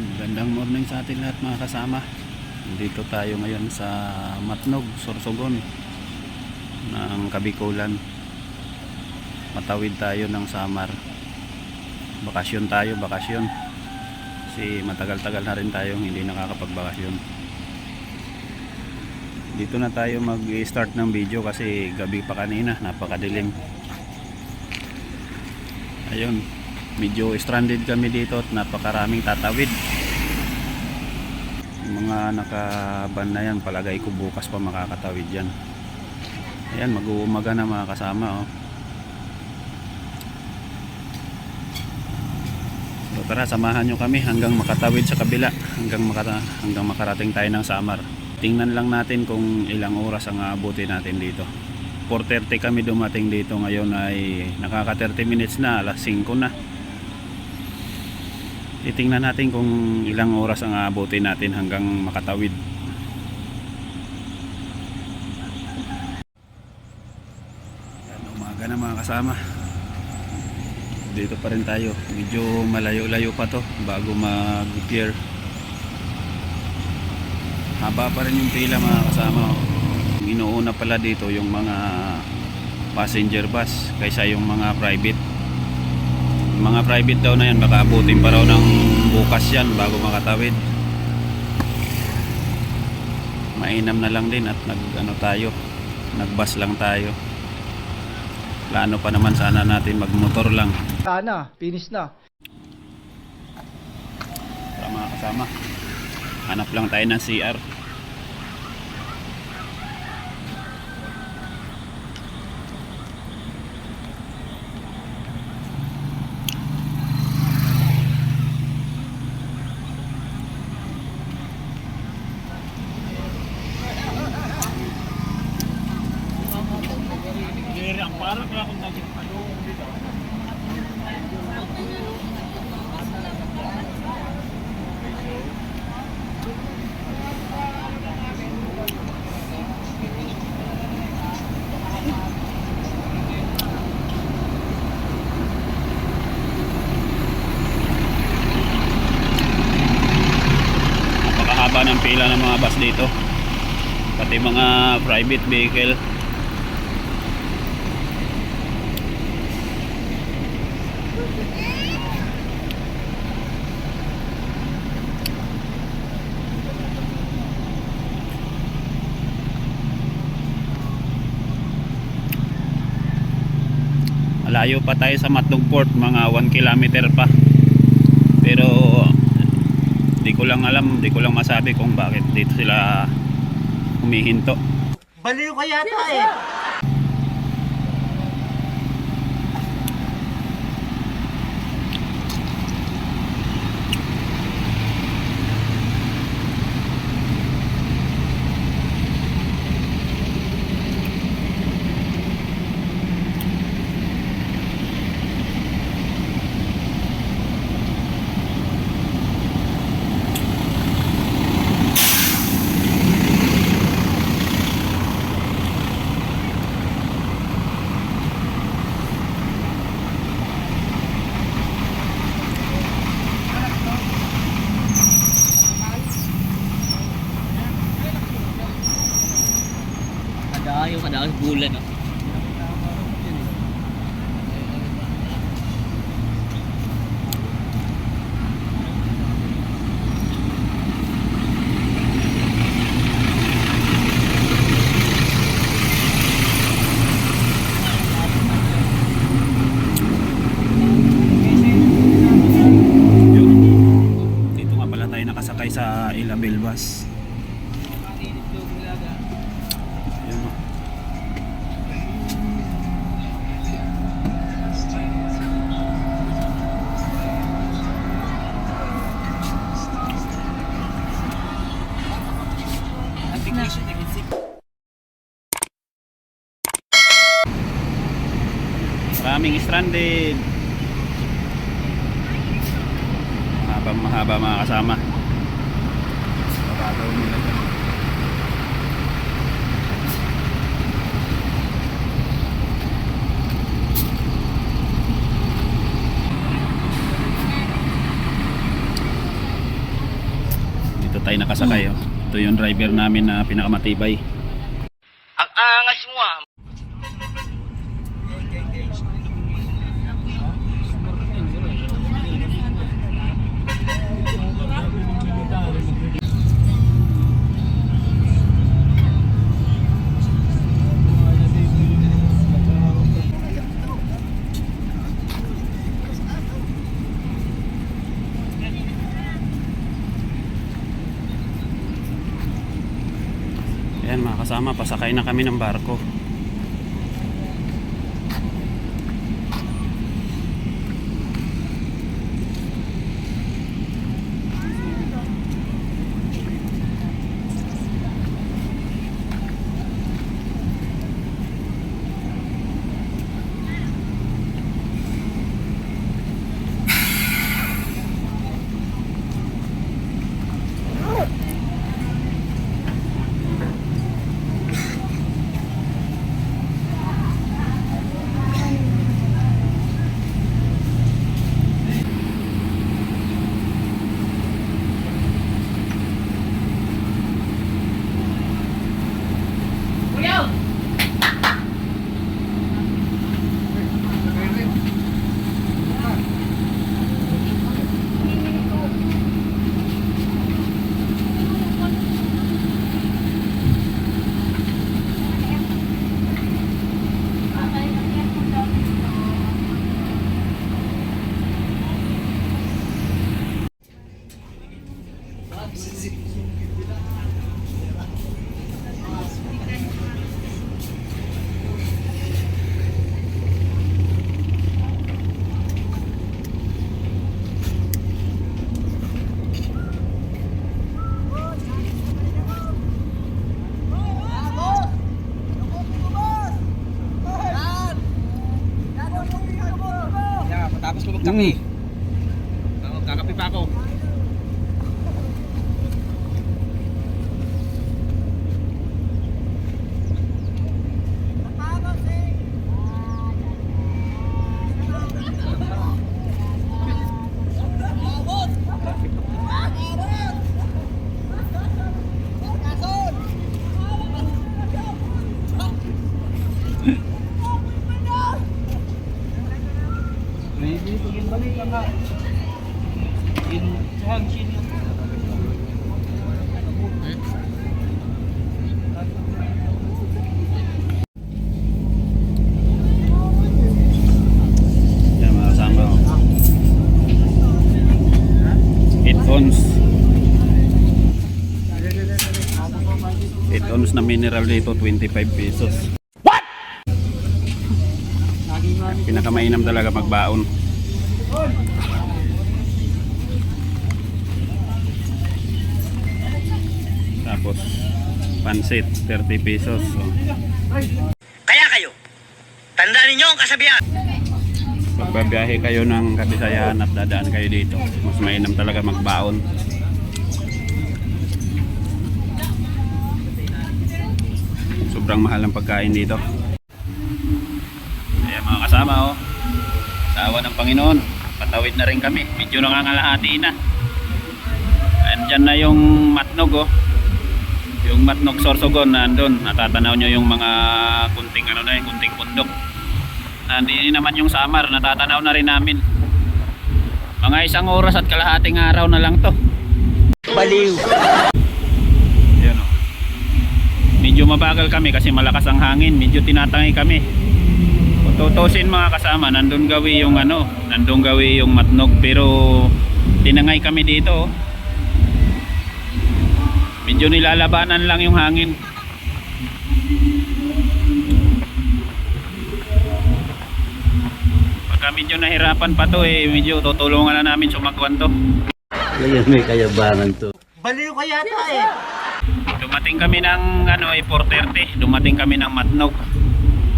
Yan, magandang morning sa atin lahat mga kasama. Dito tayo ngayon sa Matnog, Sorsogon ng Kabikulan. Matawid tayo ng Samar. Bakasyon tayo, bakasyon. Kasi matagal-tagal na rin tayong hindi nakakapagbakasyon. Dito na tayo mag-start ng video kasi gabi pa kanina, napakadilim. Ayun, medyo stranded kami dito at napakaraming tatawid. Yung mga nakaban na yan palagay ko bukas pa makakatawid yan. Ayan mag-uumaga na mga kasama oh. so tara samahan nyo kami hanggang makatawid sa kabila hanggang, makata hanggang makarating tayo ng Samar. Tingnan lang natin kung ilang oras ang aabutin natin dito. 4.30 kami dumating dito ngayon ay nakaka 30 minutes na alas 5 na titingnan natin kung ilang oras ang aabutin natin hanggang makatawid. Yan, umaga na mga kasama. Dito pa rin tayo. Medyo malayo-layo pa to bago mag-pier haba pa rin yung pila mga kasama. Inuuna pala dito yung mga passenger bus kaysa yung mga private mga private daw na yan baka abutin pa raw ng bukas yan bago makatawid. Mainam na lang din at nag ano tayo nag bus lang tayo. Plano pa naman sana natin magmotor lang. Sana, finish na. para mga kasama hanap lang tayo ng CR napakahaba ng pila ng mga bus dito mga private vehicle malayo pa tayo sa Matnog Port mga 1 kilometer pa. Pero di ko lang alam di ko lang masabi kung bakit dito sila humihinto Baliw ka yata eh. Kadayo, kadayo bulan no. Yun. dito nga pala tayo nakasakay sa Ilabel bus Yun, oh. Maraming stranded. Mahaba mahaba mga kasama. Babagaw nila dyan. Dito tayo nakasakay. Oh. Ito yung driver namin na pinakamatibay. Kasama, pasakay na kami ng barko. Magkape. Mm. Kakape pa ako. Headphones. 8 ounce na mineral dito, 25 pesos. What? Pinakamainam talaga magbaon. Tapos, pansit, 30 pesos. Oh. Kaya kayo, tandaan ninyo ang kasabihan. Pagbabiyahe kayo ng Kabisayan at dadaan kayo dito, mas mainam talaga magbaon. Sobrang mahal ang pagkain dito. Ayan mga kasama oh. Sa awa ng Panginoon, patawid na rin kami. Medyo nangangalahati na. Andyan na yung matnog oh. Yung matnog sorsogon na andun. Natatanaw nyo yung mga kunting ano na yung kunting bundok. Nandini naman yung summer, natatanaw na rin namin. Mga isang oras at kalahating araw na lang to. Baliw. Yan o. Medyo mabagal kami kasi malakas ang hangin. Medyo tinatangay kami. Kung tutusin mga kasama, nandun gawi yung ano, nandun gawi yung matnog. Pero tinangay kami dito. oh. Medyo nilalabanan lang yung hangin. Pagka medyo nahirapan pa to eh, medyo tutulungan na namin sumagwan to. Ngayon may kayabangan to. Baliw ka yata eh. Dumating kami ng ano eh 4:30, dumating kami ng Matnog.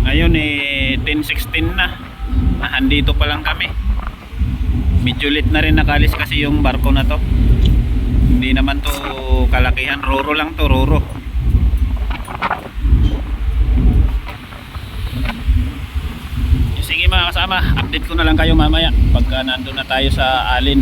Ngayon eh 10:16 na. Ah, andito pa lang kami. Medyo late na rin nakalis kasi yung barko na to. Hindi naman to kalakihan, roro lang to, roro. Sige mga kasama, update ko na lang kayo mamaya pagka nandun na tayo sa Alin.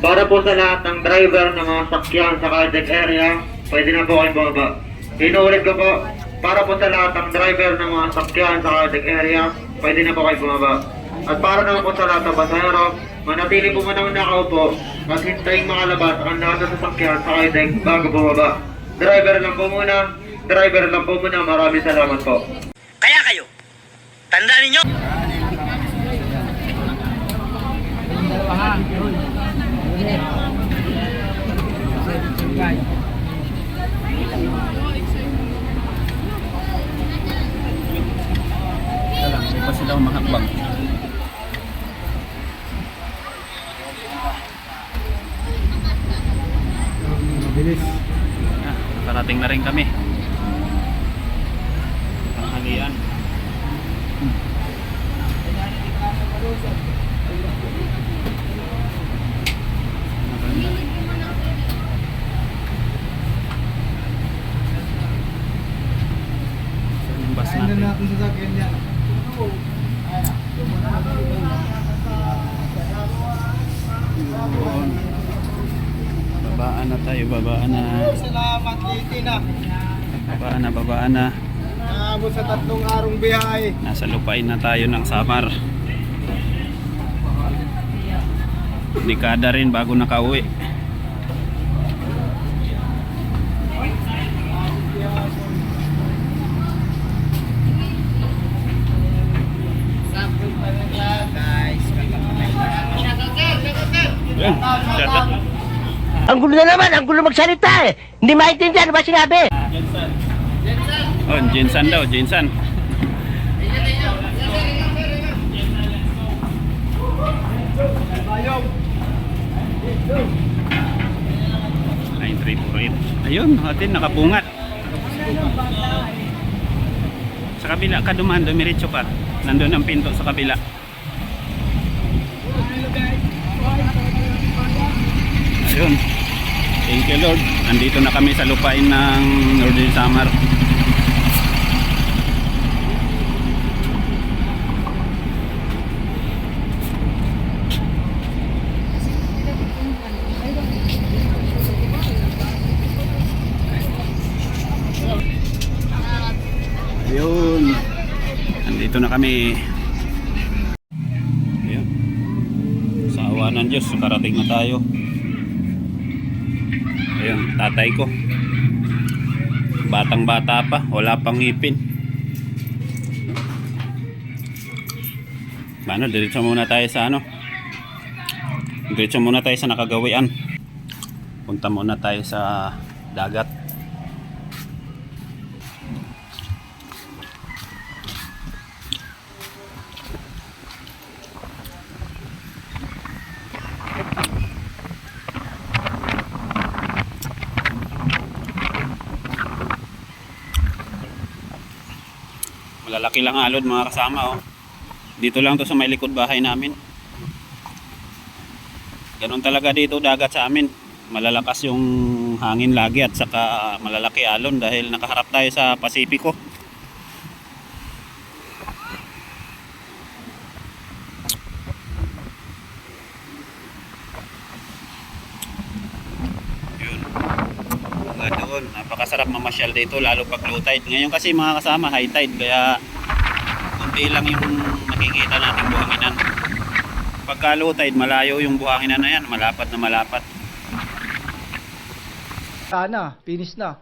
Para po sa lahat ng driver ng mga sakyan sa Kardec area, pwede na po kayong bumaba. Inuulit ko po, para po sa lahat ng driver ng mga sakyan sa Kardec area, pwede na po kayong bumaba. At para naman po sa lahat ng pasahero, manatili po muna nakaupo at hintayin makalabas ang nasa sasakyan sa Kardec bago bumaba. Driver lang po muna, driver lang po muna, maraming salamat po. Kaya kayo, tandaan ninyo, Ito lang, hindi pa sila umahakbang. Bilis. Ah, parating na rin kami. Tanghalian. Saan yung bus natin? natin sa sakyan niya. Doon. Babaan na tayo, babaan na. Salamat, Liti na. Babaan na, babaan na. Naabot sa tatlong arong biyahe. Nasa lupain na tayo ng Samar. Dekada rin bago nakauwi. Up. Ang gulo na naman, ang gulo magsalita eh. Hindi maintindihan ano ba sinabi? Oh, Jinsan daw, Jinsan. Nine three four eight. Ayun, atin nakapungat. Sa kabila ka dumaan, dumiretso ka. Nandun ang pinto sa kabila. Ayun. Thank you Lord. Andito na kami sa lupain ng Northern Samar. Ayun. Andito na kami. Ayun. Sa awa ng Diyos, nakarating na tayo. Tatay ko. Batang bata pa, wala pang ngipin. Ano, diretso muna tayo sa ano? Diretso muna tayo sa nakagawian. Punta muna tayo sa dagat. Malalaki lang alod mga kasama oh. Dito lang to sa may likod bahay namin. Ganon talaga dito dagat sa amin. Malalakas yung hangin lagi at saka malalaki alon dahil nakaharap tayo sa Pasipiko. Yun. Doon, napakasarap mamasyal dito lalo pag low tide. Ngayon kasi mga kasama high tide kaya kunti lang yung nakikita natin buhanginan. Pagka low tide, malayo yung buhanginan na yan, malapat na malapat. Sana, finish na.